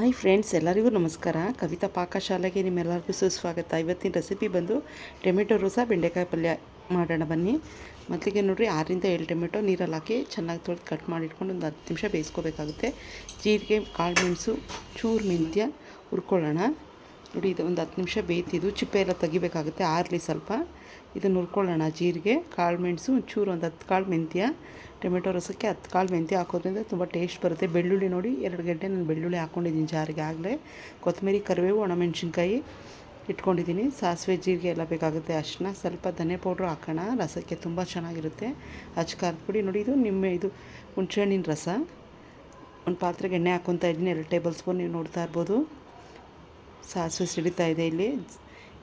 Hi friends ಎಲ್ಲರಿಗೂ ನಮಸ್ಕಾರ. ಕವಿತಾ ಪಾಕಶಾಲೆಗೆ ನಿಮ್ಮೆಲ್ಲರಿಗೂ ಸುಸ್ವಾಗತ. ಇವತ್ತಿನ ರೆಸಿಪಿ ಬಂದು ಟೊಮೆಟೊ ರೋಸ, ಬೆಂಡೆಕಾಯಿ ಪಲ್ಯ ಮಾಡೋಣ ಬನ್ನಿ. ಮೊದಲಿಗೆ ನೋಡಿರಿ, ಆರರಿಂದ ಏಳು ಟೊಮೆಟೊ ನೀರಲ್ಲಿ ಹಾಕಿ ಚೆನ್ನಾಗಿ ತೊಳೆದು ಕಟ್ ಮಾಡಿಟ್ಕೊಂಡು ಒಂದು ಹತ್ತು ನಿಮಿಷ ಬೇಯಿಸ್ಕೋಬೇಕಾಗುತ್ತೆ. ಜೀರಿಗೆ, ಕಾಳು ಮೆಣಸು, ಚೂರು ಮೆಂತ್ಯ ಹುರ್ಕೊಳ್ಳೋಣ. ನೋಡಿ, ಇದು ಒಂದು ಹತ್ತು ನಿಮಿಷ ಬೇಯ್ತಿದ್ದು. ಚಿಪ್ಪೆ ಎಲ್ಲ ತೆಗಿಬೇಕಾಗುತ್ತೆ, ಆರಲಿ ಸ್ವಲ್ಪ. ಇದನ್ನು ಹುರ್ಕೊಳ್ಳೋಣ ಜೀರಿಗೆ, ಕಾಳು ಮೆಣಸು ಚೂರು ಒಂದು ಹತ್ತು ಕಾಳು ಮೆಂತ್ಯ. ಟೊಮೆಟೊ ರಸಕ್ಕೆ ಹತ್ತು ಕಾಳು ಮೆಂತ್ಯ ಹಾಕೋದ್ರಿಂದ ತುಂಬ ಟೇಸ್ಟ್ ಬರುತ್ತೆ. ಬೆಳ್ಳುಳ್ಳಿ ನೋಡಿ, ಎರಡು ಗಂಟೆ ನಾನು ಬೆಳ್ಳುಳ್ಳಿ ಹಾಕ್ಕೊಂಡಿದ್ದೀನಿ ಜಾರಿಗೆ ಆಗಲೇ. ಕೊತ್ತಂಬರಿ, ಕರಿಬೇವು, ಒಣಮೆಣ್ಸಿನ್ಕಾಯಿ ಇಟ್ಕೊಂಡಿದ್ದೀನಿ. ಸಾಸಿವೆ, ಜೀರಿಗೆ ಎಲ್ಲ ಬೇಕಾಗುತ್ತೆ ಅಷ್ಟನ್ನ. ಸ್ವಲ್ಪ ಧನೆ ಪೌಡ್ರು ಹಾಕೋಣ. ರಸಕ್ಕೆ ತುಂಬ ಚೆನ್ನಾಗಿರುತ್ತೆ. ಖಾರದ ಪುಡಿ. ನೋಡಿ, ಇದು ನಿಮ್ಮ, ಇದು ಹುಣ್ಸೆಹಣ್ಣಿನ ರಸ. ಒಂದು ಪಾತ್ರೆಗೆ ಎಣ್ಣೆ ಹಾಕ್ಕೊತಾ ಇದ್ದೀನಿ. ಎರಡು ಟೇಬಲ್ ಸ್ಪೂನ್ ನೀವು ನೋಡ್ತಾ ಇರ್ಬೋದು. ಸಾಸಿವೆ ಸಿಡಿತಾ ಇದೆ ಇಲ್ಲಿ.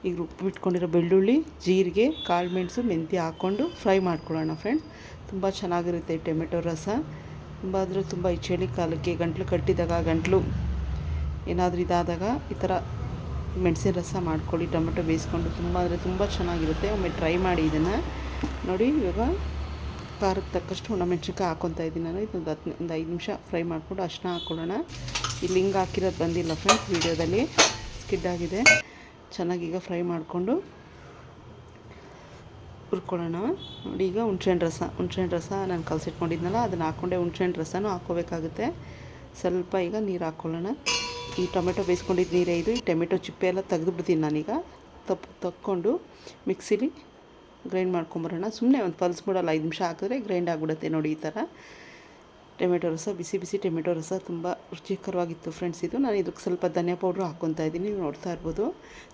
ಈಗ ರುಬ್ಬಿಟ್ಕೊಂಡಿರೋ ಬೆಳ್ಳುಳ್ಳಿ, ಜೀರಿಗೆ, ಕಾಳು ಮೆಣಸು, ಮೆಂತ್ಯ ಹಾಕ್ಕೊಂಡು ಫ್ರೈ ಮಾಡ್ಕೊಳ್ಳೋಣ ಫ್ರೆಂಡ್ ತುಂಬ ಚೆನ್ನಾಗಿರುತ್ತೆ ಟೊಮೆಟೊ ರಸ. ತುಂಬ ಅಂದರೆ ತುಂಬ ಈ ಚಳಿ ಕಾಲಕ್ಕೆ ಗಂಟ್ಲು ಕಟ್ಟಿದಾಗ, ಗಂಟ್ಲು ಏನಾದರೂ ಇದಾದಾಗ ಈ ಥರ ಮೆಣಸಿನ ರಸ ಮಾಡ್ಕೊಳ್ಳಿ, ಟೊಮೆಟೊ ಬೇಯಿಸ್ಕೊಂಡು. ತುಂಬ ಅಂದರೆ ತುಂಬ ಚೆನ್ನಾಗಿರುತ್ತೆ. ಒಮ್ಮೆ ಟ್ರೈ ಮಾಡಿ ಇದನ್ನು. ನೋಡಿ, ಇವಾಗ ಖಾರಕ್ಕೆ ತಕ್ಕಷ್ಟು ಒಣಮೆಣ್ಸಿನ್ಕಾಯಿ ಹಾಕೊತಾ ಇದ್ದೀನಿ ನಾನು. ಇದೊಂದು ಹತ್ತು, ಒಂದು ಐದು ನಿಮಿಷ ಫ್ರೈ ಮಾಡಿಕೊಂಡು ಅಷ್ಟನ್ನ ಹಾಕ್ಕೊಳ್ಳೋಣ. ಇಲ್ಲಿ ಹಿಂಗೆ ಹಾಕಿರೋದು ಬಂದಿಲ್ಲ ಫ್ರೆಂಡ್ಸ್ ವೀಡಿಯೋದಲ್ಲಿ ಸ್ಕಿಡ್ ಆಗಿದೆ ಚೆನ್ನಾಗೀಗ ಫ್ರೈ ಮಾಡಿಕೊಂಡು ಹುರ್ಕೊಳ್ಳೋಣ. ನೋಡಿ, ಈಗ ಹುಣ್ಸೆಹಣ್ಣು ರಸ ಹುಣ್ಸೆಹಣ್ಣು ರಸ ನಾನು ಕಲಸಿಟ್ಕೊಂಡಿದ್ನಲ್ಲ, ಅದನ್ನು ಹಾಕ್ಕೊಂಡೆ ಹುಣ್ಸೆಹಣ್ಣು ರಸನೂ ಹಾಕ್ಕೋಬೇಕಾಗುತ್ತೆ. ಸ್ವಲ್ಪ ಈಗ ನೀರು ಹಾಕ್ಕೊಳ್ಳೋಣ ಈ ಟೊಮೆಟೊ ಬೇಯಿಸ್ಕೊಂಡಿದ್ದು ನೀರೇ ಇದು, ಈ ಟೊಮೆಟೊ ಚಿಪ್ಪೆ ಎಲ್ಲ ತೆಗೆದುಬಿಡ್ತೀನಿ ನಾನೀಗ ತಪ್ಪು ತಕ್ಕೊಂಡು ಮಿಕ್ಸಿಲಿ ಗ್ರೈಂಡ್ ಮಾಡ್ಕೊಂಬರೋಣ. ಸುಮ್ಮನೆ ಒಂದು ಪಲ್ಸ್ ಬಿಡೋಲ್ಲ, ಐದು ನಿಮಿಷ ಹಾಕಿದ್ರೆ ಗ್ರೈಂಡ್ ಆಗಿಬಿಡುತ್ತೆ ನೋಡಿ ಈ ಥರ ಟೊಮೆಟೊ ರಸ, ಬಿಸಿ ಬಿಸಿ ಟೊಮೆಟೊ ರಸ ತುಂಬ ರುಚಿಕರವಾಗಿತ್ತು ಫ್ರೆಂಡ್ಸ್ ಇದು ನಾನು ಇದಕ್ಕೆ ಸ್ವಲ್ಪ ಧನಿಯಾ ಪೌಡ್ರು ಹಾಕ್ಕೊತಾ ಇದ್ದೀನಿ. ನೀವು ನೋಡ್ತಾ ಇರ್ಬೋದು.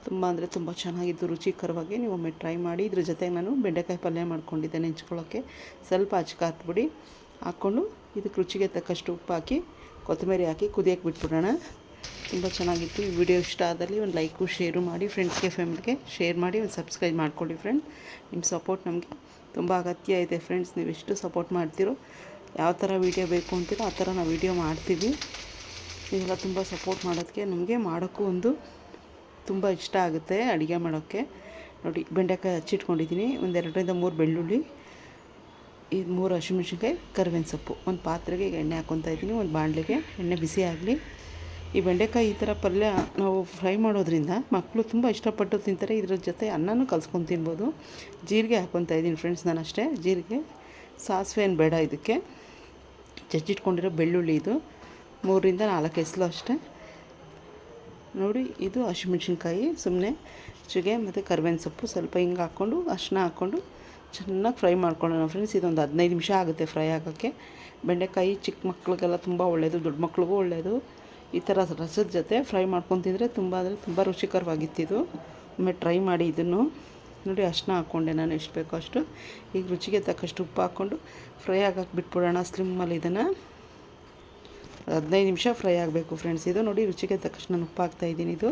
ತುಂಬ ಅಂದರೆ ತುಂಬ ಚೆನ್ನಾಗಿದ್ದು ರುಚಿಕರವಾಗಿ ನೀವು ಒಮ್ಮೆ ಟ್ರೈ ಮಾಡಿ. ಇದ್ರ ಜೊತೆಗೆ ನಾನು ಬೆಂಡೆಕಾಯಿ ಪಲ್ಯ ಮಾಡ್ಕೊಂಡಿದ್ದೆ ನೆಂಚ್ಕೊಳ್ಳೋಕ್ಕೆ ಸ್ವಲ್ಪ ಅಚ್ಕಾತ್ ಹಾಕ್ಬಿಡಿ ಹಾಕ್ಕೊಂಡು ಇದಕ್ಕೆ ರುಚಿಗೆ ತಕ್ಕಷ್ಟು ಉಪ್ಪು ಹಾಕಿ, ಕೊತ್ತಂಬರಿ ಹಾಕಿ ಕುದಿಯಕ್ಕೆ ಬಿಟ್ಬಿಡೋಣ. ತುಂಬ ಚೆನ್ನಾಗಿತ್ತು. ಈ ವಿಡಿಯೋ ಇಷ್ಟ ಆದಲ್ಲಿ ಒಂದು ಲೈಕು ಶೇರು ಮಾಡಿ. ಫ್ರೆಂಡ್ಸ್ಗೆ ಫ್ಯಾಮಿಲಿಗೆ ಶೇರ್ ಮಾಡಿ. ಒಂದು ಸಬ್ಸ್ಕ್ರೈಬ್ ಮಾಡ್ಕೊಳ್ಳಿ ಫ್ರೆಂಡ್ ನಿಮ್ಮ ಸಪೋರ್ಟ್ ನಮಗೆ ತುಂಬ ಅಗತ್ಯ ಇದೆ ಫ್ರೆಂಡ್ಸ್ ನೀವು ಎಷ್ಟು ಸಪೋರ್ಟ್ ಮಾಡ್ತೀರೋ ಯಾವ ಥರ ವೀಡಿಯೋ ಬೇಕು ಅಂತೀರೋ ಆ ಥರ ನಾವು ವೀಡಿಯೋ ಮಾಡ್ತೀವಿ. ನೀವೆಲ್ಲ ತುಂಬ ಸಪೋರ್ಟ್ ಮಾಡೋದಕ್ಕೆ ನಮಗೆ ಮಾಡೋಕ್ಕೂ ಒಂದು ತುಂಬ ಇಷ್ಟ ಆಗುತ್ತೆ ಅಡುಗೆ ಮಾಡೋಕ್ಕೆ. ನೋಡಿ, ಬೆಂಡೆಕಾಯಿ ಹಚ್ಚಿಟ್ಕೊಂಡಿದ್ದೀನಿ. ಒಂದು ಎರಡರಿಂದ ಮೂರು ಬೆಳ್ಳುಳ್ಳಿ ಇದು ಮೂರು ಹಸಿಮೆಣ್ಸಿನ್ಕಾಯಿ, ಕರಿಬೇವಿನ ಸೊಪ್ಪು. ಒಂದು ಪಾತ್ರೆಗೆ ಈಗ ಎಣ್ಣೆ ಹಾಕ್ಕೊತಾ ಇದ್ದೀನಿ. ಒಂದು ಬಾಣಲೆಗೆ ಎಣ್ಣೆ ಬಿಸಿ ಆಗಲಿ. ಈ ಬೆಂಡೆಕಾಯಿ ಈ ಥರ ಪಲ್ಯ ನಾವು ಫ್ರೈ ಮಾಡೋದ್ರಿಂದ ಮಕ್ಕಳು ತುಂಬ ಇಷ್ಟಪಟ್ಟು ತಿಂತಾರೆ. ಇದ್ರ ಜೊತೆ ಅನ್ನನೂ ಕಲ್ಸ್ಕೊಂಡು ತಿನ್ಬೋದು. ಜೀರಿಗೆ ಹಾಕ್ಕೊತಾ ಇದ್ದೀನಿ ಫ್ರೆಂಡ್ಸ್ ನಾನು ಅಷ್ಟೇ ಜೀರಿಗೆ, ಸಾಸಿವೆ ಏನು ಬೇಡ ಇದಕ್ಕೆ. ಜಜ್ಜಿಟ್ಕೊಂಡಿರೋ ಬೆಳ್ಳುಳ್ಳಿ ಇದು. ಮೂರಿಂದ ನಾಲ್ಕು ಎಸ್ಲು ಅಷ್ಟೇ. ನೋಡಿ, ಇದು ಹಸಿಮೆಣ್ಸಿನ್ಕಾಯಿ ಸುಮ್ಮನೆ ಚುಗೆ ಮತ್ತು ಕರ್ಬೇವಿನ ಸೊಪ್ಪು ಸ್ವಲ್ಪ ಹಿಂಗೆ ಹಾಕ್ಕೊಂಡು ಅರ್ಶಿನ ಹಾಕ್ಕೊಂಡು ಚೆನ್ನಾಗಿ ಫ್ರೈ ಮಾಡ್ಕೊಳ್ಳೋಣ ಫ್ರೆಂಡ್ಸ್ ಇದೊಂದು ಹದಿನೈದು ನಿಮಿಷ ಆಗುತ್ತೆ ಫ್ರೈ ಆಗೋಕ್ಕೆ. ಬೆಂಡೆಕಾಯಿ ಚಿಕ್ಕ ಮಕ್ಳಿಗೆಲ್ಲ ತುಂಬ ಒಳ್ಳೆಯದು ದೊಡ್ಡ ಮಕ್ಳಿಗೂ ಒಳ್ಳೆಯದು ಈ ಥರ ರಸದ ಜೊತೆ ಫ್ರೈ ಮಾಡ್ಕೊಂಡು ತಿಂದರೆ ತುಂಬ ಅಂದರೆ ತುಂಬ ಇದು. ಒಮ್ಮೆ ಟ್ರೈ ಮಾಡಿ ಇದನ್ನು. ನೋಡಿ ಅಷ್ಟನ್ನ ಹಾಕ್ಕೊಂಡೆ ನಾನು ಎಷ್ಟು ಬೇಕೋ ಅಷ್ಟು. ಈಗ ರುಚಿಗೆ ತಕ್ಕಷ್ಟು ಉಪ್ಪು ಹಾಕ್ಕೊಂಡು ಫ್ರೈ ಆಗಕ್ಕೆ ಬಿಟ್ಬಿಡೋಣ ಸ್ಲಿಮ್ಮಲ್ಲಿ ಇದನ್ನು. ಹದಿನೈದು ನಿಮಿಷ ಫ್ರೈ ಆಗಬೇಕು ಫ್ರೆಂಡ್ಸ್. ಇದು ನೋಡಿ ರುಚಿಗೆ ತಕ್ಕಷ್ಟು ನಾನು ಉಪ್ಪು ಹಾಕ್ತಾಯಿದ್ದೀನಿ ಇದು.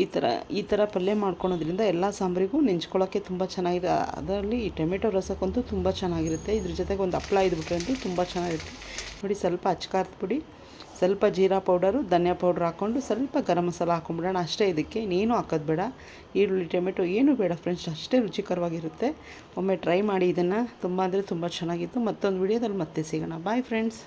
ಈ ಥರ ಈ ಥರ ಪಲ್ಯ ಮಾಡ್ಕೊಳೋದ್ರಿಂದ ಎಲ್ಲ ಸಾಂಬಾರಿಗೂ ನೆಂಚ್ಕೊಳ್ಳೋಕ್ಕೆ ತುಂಬ ಚೆನ್ನಾಗಿದೆ. ಅದರಲ್ಲಿ ಈ ಟೊಮೆಟೊ ರಸಕ್ಕಂತೂ ತುಂಬ ಚೆನ್ನಾಗಿರುತ್ತೆ. ಇದ್ರ ಜೊತೆಗೆ ಒಂದು ಹಪ್ಳ ಇದ್ಬಿಟ್ರೆ ಅಂತೂ ತುಂಬ ಚೆನ್ನಾಗಿರುತ್ತೆ. ನೋಡಿ, ಸ್ವಲ್ಪ ಅಚ್ಕಾರದ ಪುಡಿ, ಸ್ವಲ್ಪ ಜೀರಾ ಪೌಡರು, ಧನಿಯಾ ಪೌಡ್ರ್ ಹಾಕ್ಕೊಂಡು ಸ್ವಲ್ಪ ಗರಂ ಮಸಾಲ ಹಾಕೊಂಡ್ಬಿಡೋಣ ಅಷ್ಟೇ ಇದಕ್ಕೆ ನೀನು ಹಾಕೋದು ಬೇಡ. ಈರುಳ್ಳಿ, ಟೊಮೆಟೊ ಏನೂ ಬೇಡ ಫ್ರೆಂಡ್ಸ್, ಅಷ್ಟೇ ರುಚಿಕರವಾಗಿರುತ್ತೆ. ಒಮ್ಮೆ ಟ್ರೈ ಮಾಡಿ ಇದನ್ನು. ತುಂಬ ಅಂದರೆ ತುಂಬ ಚೆನ್ನಾಗಿತ್ತು. ಮತ್ತೊಂದು ವಿಡಿಯೋದಲ್ಲಿ ಮತ್ತೆ ಸಿಗೋಣ. Bye friends.